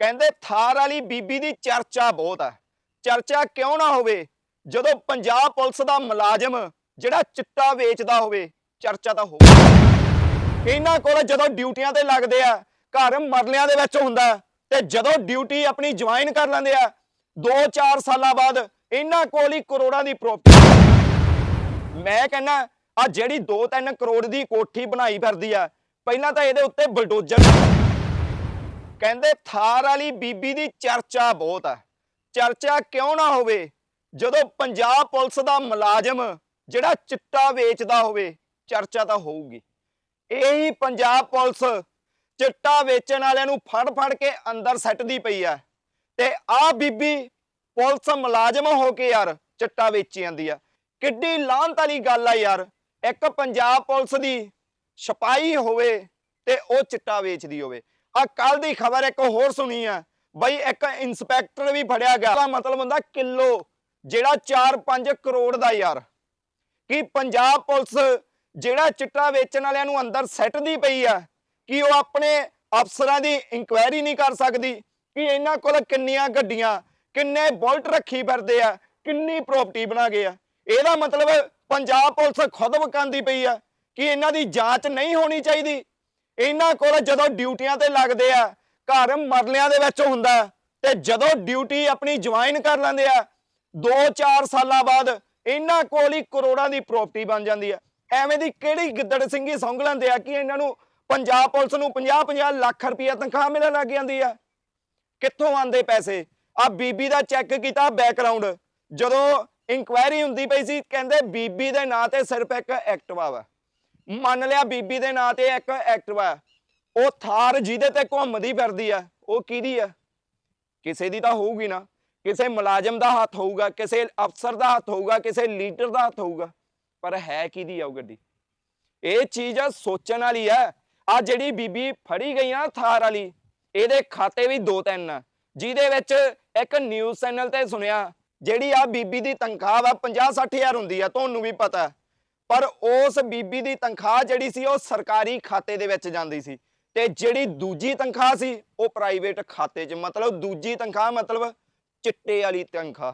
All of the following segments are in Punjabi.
ਕਹਿੰਦੇ ਥਾਰ ਵਾਲੀ ਬੀਬੀ ਦੀ ਚਰਚਾ ਬਹੁਤ ਹੈ ਚਰਚਾ ਕਿਉਂ ਨਾ ਹੋਵੇ? ਜਦੋਂ ਪੰਜਾਬ ਪੁਲਿਸ ਦਾ ਮੁਲਾਜ਼ਮ ਜਿਹੜਾ ਚਿੱਟਾ ਵੇਚਦਾ ਹੋਵੇ, ਚਰਚਾ ਤਾਂ ਹੋਵੇ ਇਹਨਾਂ ਕੋਲ ਜਦੋਂ ਡਿਊਟੀਆਂ ਤੇ ਲੱਗਦੇ ਆ, ਘਰ ਮਰਲਿਆਂ ਦੇ ਵਿੱਚ ਹੁੰਦਾ, ਤੇ ਜਦੋਂ ਡਿਊਟੀ ਆਪਣੀ ਜੁਆਇਨ ਕਰ ਲੈਂਦੇ ਆ 2-4 ਸਾਲਾਂ ਬਾਅਦ ਇਹਨਾਂ ਕੋਲ ਹੀ ਕਰੋੜਾਂ ਦੀ ਪ੍ਰੋਪਰਟੀ ਮੈਂ ਕਹਿੰਨਾ ਆ ਜਿਹੜੀ 2-3 ਕਰੋੜ ਦੀ ਕੋਠੀ ਬਣਾਈ ਫਿਰਦੀ ਆ, ਪਹਿਲਾਂ ਤਾਂ ਇਹਦੇ ਉੱਤੇ ਬਲਡੋਜ਼ਰ ਕਹਿੰਦੇ ਥਾਰ ਵਾਲੀ ਬੀਬੀ ਦੀ ਚਰਚਾ ਬਹੁਤ ਆ। ਚਰਚਾ ਕਿਉਂ ਨਾ ਹੋਵੇ? ਜਦੋਂ ਪੰਜਾਬ ਪੁਲਿਸ ਦਾ ਮੁਲਾਜ਼ਮ ਜਿਹੜਾ ਚਿੱਟਾ ਵੇਚਦਾ ਹੋਵੇ, ਚਰਚਾ ਤਾਂ ਹੋਊਗੀ। ਇਹੀ ਪੰਜਾਬ ਪੁਲਿਸ ਚਿੱਟਾ ਵੇਚਣ ਵਾਲਿਆਂ ਨੂੰ ਫੜ ਫੜ ਕੇ ਅੰਦਰ ਸੱਟਦੀ ਪਈ ਆ। ਤੇ ਆ ਬੀਬੀ ਪੁਲਿਸ ਮੁਲਾਜ਼ਮ ਹੋ ਕੇ ਯਾਰ ਚਿੱਟਾ ਵੇਚੀ ਜਾਂਦੀ ਆ। ਕਿੱਡੀ ਲਾਹਨਤ ਵਾਲੀ ਗੱਲ ਆ ਯਾਰ। ਇੱਕ ਪੰਜਾਬ ਪੁਲਿਸ ਦੀ ਸਿਪਾਹੀ ਹੋਵੇ ਤੇ ਉਹ ਚਿੱਟਾ ਵੇਚਦੀ ਹੋਵੇ। ਆ ਕੱਲ ਦੀ ਖਬਰ ਇੱਕ ਹੋਰ ਸੁਣੀ ਆ। ਬਈ ਇੱਕ ਇਨਸਪੈਕਟਰ ਵੀ ਫੜਿਆ ਗਿਆ। ਦਾ ਮਤਲਬ ਹੁੰਦਾ ਕਿਲੋ, ਜਿਹੜਾ 4-5 ਕਰੋੜ ਦਾ ਯਾਰ। ਕਿ ਪੰਜਾਬ ਪੁਲਿਸ ਜਿਹੜਾ ਚਿੱਟਾ ਵੇਚਣ ਵਾਲਿਆਂ ਨੂੰ ਅੰਦਰ ਸੈੱਟਦੀ ਪਈ ਆ, ਕਿ ਉਹ ਆਪਣੇ ਅਫਸਰਾਂ ਦੀ ਇਨਕੁਆਇਰੀ ਨਹੀਂ ਕਰ ਸਕਦੀ? ਕਿ ਇਹਨਾਂ ਕੋਲ ਕਿੰਨੀਆਂ ਗੱਡੀਆਂ, ਕਿੰਨੇ ਬੁਲਟ ਰੱਖੀ ਫਿਰਦੇ ਆ, ਕਿੰਨੀ ਪ੍ਰਾਪਰਟੀ ਬਣਾ ਗਏ ਆ? ਇਹਦਾ ਮਤਲਬ ਪੰਜਾਬ ਪੁਲਿਸ ਖੁਦ ਵਕਾਂਦੀ ਪਈ ਆ ਕਿ ਇਹਨਾਂ ਦੀ ਜਾਂਚ ਨਹੀਂ ਹੋਣੀ ਚਾਹੀਦੀ। ਇਹਨਾਂ ਕੋਲ ਜਦੋਂ ਡਿਊਟੀਆਂ ਤੇ ਲੱਗਦੇ ਆ, ਘਰ ਮਰਲਿਆਂ ਦੇ ਵਿੱਚ ਹੁੰਦਾ ਤੇ ਜਦੋਂ ਡਿਊਟੀ ਆਪਣੀ ਜੁਆਇਨ ਕਰ ਲੈਂਦੇ ਆ 2-4 ਸਾਲਾਂ ਬਾਅਦ ਇਹਨਾਂ ਕੋਲ ਹੀ ਕਰੋੜਾਂ ਦੀ ਪ੍ਰਾਪਰਟੀ ਬਣ ਜਾਂਦੀ ਆ। ਐਵੇਂ ਦੀ ਕਿਹੜੀ ਗਿੱਦੜ ਸਿੰਘੀ ਸੌਂਗ ਲੈਂਦੇ ਆ ਕਿ ਇਹਨਾਂ ਨੂੰ ਪੰਜਾਬ ਪੁਲਿਸ ਨੂੰ 50-50 ਲੱਖ ਰੁਪਈਆ ਤਨਖਾਹ ਮਿਲਣ ਲੱਗ ਜਾਂਦੀ ਆ? ਕਿੱਥੋਂ ਆਂਦੇ ਪੈਸੇ? ਆ ਬੀਬੀ ਦਾ ਚੈੱਕ ਕੀਤਾ ਬੈਕਗ੍ਰਾਉਂਡ ਜਦੋਂ ਇਨਕੁਆਇਰੀ ਹੁੰਦੀ ਪਈ ਸੀ, ਕਹਿੰਦੇ ਬੀਬੀ ਦੇ ਨਾਂ ਤੇ ਸਿਰਫ ਇੱਕ ਐਕਟਿਵਾ ਵਾ। ਮੰਨ ਲਿਆ ਬੀਬੀ ਦੇ ਨਾਂ ਤੇ ਇੱਕ ਐਕਟਿਵਾ ਉਹ ਥਾਰ ਜਿਹਦੇ ਤੇ ਘੁੰਮਦੀ ਫਿਰਦੀ ਆ, ਉਹ ਕਿਹਦੀ ਆ? ਕਿਸੇ ਦੀ ਤਾਂ ਹੋਊਗੀ ਨਾ। ਕਿਸੇ ਮੁਲਾਜ਼ਮ ਦਾ ਹੱਥ ਹੋਊਗਾ, ਕਿਸੇ ਅਫਸਰ ਦਾ ਹੱਥ ਹੋਊਗਾ, ਕਿਸੇ ਲੀਡਰ ਦਾ ਹੱਥ ਹੋਊਗਾ। ਪਰ ਹੈ ਕਿਹਦੀ ਆ ਉਹ ਗੱਡੀ? ਇਹ ਚੀਜ਼ ਸੋਚਣ ਵਾਲੀ ਆ। ਆ ਜਿਹੜੀ ਬੀਬੀ ਫੜੀ ਗਈ ਆ ਥਾਰ ਵਾਲੀ, ਇਹਦੇ ਖਾਤੇ ਵੀ ਦੋ ਤਿੰਨ ਆ। ਜਿਹਦੇ ਵਿੱਚ ਇੱਕ ਨਿਊਜ਼ ਚੈਨਲ ਤੇ ਸੁਣਿਆ, ਜਿਹੜੀ ਆ ਬੀਬੀ ਦੀ ਤਨਖਾਹ ਵਾ 50 60000 ਹੁੰਦੀ ਆ, ਤੁਹਾਨੂੰ ਵੀ ਪਤਾ। ਪਰ ਉਸ ਬੀਬੀ ਦੀ ਤਨਖਾਹ ਜਿਹੜੀ ਸੀ ਉਹ ਸਰਕਾਰੀ ਖਾਤੇ ਦੇ ਵਿੱਚ ਜਾਂਦੀ ਸੀ ਤੇ ਜਿਹੜੀ ਦੂਜੀ ਤਨਖਾਹ ਸੀ ਉਹ ਪ੍ਰਾਈਵੇਟ ਖਾਤੇ 'ਚ, ਮਤਲਬ ਦੂਜੀ ਤਨਖਾਹ ਮਤਲਬ ਚਿੱਟੇ ਵਾਲੀ ਤਨਖਾਹ।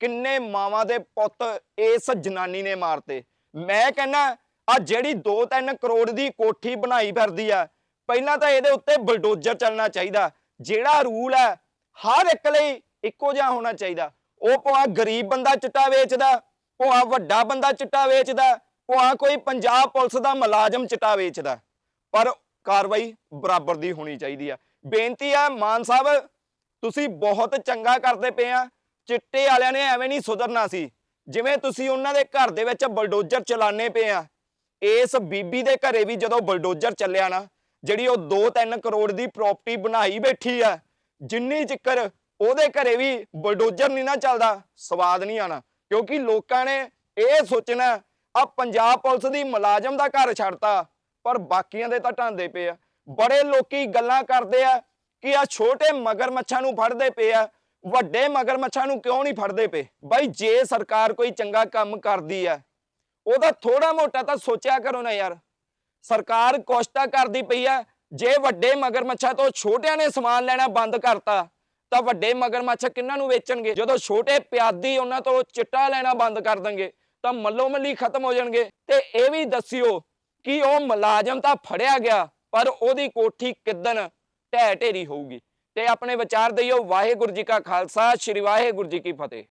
ਕਿੰਨੇ ਮਾਵਾਂ ਦੇ ਪੁੱਤ ਇਸ ਜਨਾਨੀ ਨੇ ਮਾਰਤੇ। ਮੈਂ ਕਹਿੰਨਾ ਆ ਜਿਹੜੀ 2-3 ਕਰੋੜ ਦੀ ਕੋਠੀ ਬਣਾਈ ਫਿਰਦੀ ਆ, ਪਹਿਲਾਂ ਤਾਂ ਇਹਦੇ ਉੱਤੇ ਬਲਡੋਜ਼ਰ ਚੱਲਣਾ ਚਾਹੀਦਾ, ਜਿਹੜਾ ਰੂਲ ਹੈ, ਹਰ ਇੱਕ ਲਈ ਇੱਕੋ ਜਿਹਾ ਹੋਣਾ ਚਾਹੀਦਾ। ਉਹ ਭਾਵੇਂ ਗਰੀਬ ਬੰਦਾ ਚਿੱਟਾ ਵੇਚਦਾ ਭਾਵੇਂ ਵੱਡਾ ਬੰਦਾ ਚਿੱਟਾ ਵੇਚਦਾ ਭਾਵੇਂ ਕੋਈ ਪੰਜਾਬ ਪੁਲਿਸ ਦਾ ਮੁਲਾਜ਼ਮ ਚਿੱਟਾ ਵੇਚਦਾ ਪਰ ਕਾਰਵਾਈ ਬਰਾਬਰ ਦੀ ਹੋਣੀ ਚਾਹੀਦੀ ਆ। ਬੇਨਤੀ ਆ, ਮਾਨ ਸਾਹਿਬ, ਤੁਸੀਂ ਬਹੁਤ ਚੰਗਾ ਕਰਦੇ ਪਏ ਆ। ਚਿੱਟੇ ਵਾਲਿਆਂ ਨੇ ਐਵੇਂ ਨਹੀਂ ਸੁਧਰਨਾ ਸੀ। ਜਿਵੇਂ ਤੁਸੀਂ ਉਹਨਾਂ ਦੇ ਘਰ ਦੇ ਵਿੱਚ ਬਲਡੋਜ਼ਰ ਚਲਾਣੇ ਪਏ ਆ। ਇਸ ਬੀਬੀ ਦੇ ਘਰੇ ਵੀ ਜਦੋਂ ਬਲਡੋਜ਼ਰ ਚੱਲਿਆ ਨਾ, ਜਿਹੜੀ ਉਹ 2-3 ਕਰੋੜ ਦੀ ਪ੍ਰਾਪਰਟੀ ਬਣਾਈ ਬੈਠੀ ਆ, ਜਿੰਨੀ ਚੱਕਰ ਉਹਦੇ ਘਰੇ ਵੀ ਬਲਡੋਜ਼ਰ ਨਹੀਂ ਨਾ ਚੱਲਦਾ, ਸਵਾਦ ਨਹੀਂ ਆਣਾ ਕਿਉਂਕਿ ਲੋਕਾਂ ਨੇ ਇਹ ਸੋਚਣਾ ਆ ਪੰਜਾਬ ਪੁਲਿਸ ਦੀ ਮੁਲਾਜ਼ਮ ਦਾ ਘਰ ਛੱਡਤਾ, ਪਰ ਬਾਕੀਆਂ ਦੇ ਤਾਂ ਢਾਂਦੇ ਪਏ ਆ। ਬੜੇ ਲੋਕੀ ਗੱਲਾਂ ਕਰਦੇ ਆ ਕਿ ਆ ਛੋਟੇ ਮਗਰਮੱਛਾਂ ਨੂੰ ਫੜਦੇ ਪਏ ਆ। ਵੱਡੇ ਮਗਰਮੱਛਾਂ ਨੂੰ ਕਿਉਂ ਨਹੀਂ ਫੜਦੇ ਪਏ? ਬਾਈ, ਜੇ ਸਰਕਾਰ ਕੋਈ ਚੰਗਾ ਕੰਮ ਕਰਦੀ ਆ, ਉਹਦਾ ਥੋੜਾ ਮੋਟਾ ਤਾਂ ਸੋਚਿਆ ਕਰੋ ਨਾ ਯਾਰ। ਸਰਕਾਰ ਕੋਸ਼ਟਾ ਕਰਦੀ ਪਈ ਆ, ਜੇ ਵੱਡੇ ਮਗਰਮੱਛਾਂ ਤੋਂ ਛੋਟਿਆਂ ਨੇ ਸਮਾਨ ਲੈਣਾ ਬੰਦ ਕਰਤਾ, ਤਾਂ ਵੱਡੇ ਮਗਰਮੱਛ ਕਿੰਨਾਂ ਨੂੰ ਵੇਚਣਗੇ? ਜਦੋਂ ਛੋਟੇ ਪਿਆਦੀ ਉਹਨਾਂ ਤੋਂ ਚਿੱਟਾ ਲੈਣਾ ਬੰਦ ਕਰ ਦੇਣਗੇ ਤਾਂ ਮੱਲੋ ਮੱਲੀ ਖਤਮ ਹੋ ਜਾਣਗੇ। ਤੇ ਇਹ ਵੀ ਦੱਸਿਓ ਕਿ ਉਹ ਮੁਲਾਜ਼ਮ ਤਾਂ ਫੜਿਆ ਗਿਆ, ਪਰ ਉਹਦੀ ਕੋਠੀ ਕਿੱਦਣ ਢਹਿ ਢੇਰੀ ਹੋਊਗੀ। ਤੇ ਆਪਣੇ ਵਿਚਾਰ ਦਈਓ ਵਾਹਿਗੁਰੂ ਜੀ ਕਾ ਖਾਲਸਾ, ਸ੍ਰੀ ਵਾਹਿਗੁਰੂ ਜੀ ਕੀ ਫਤਿਹ।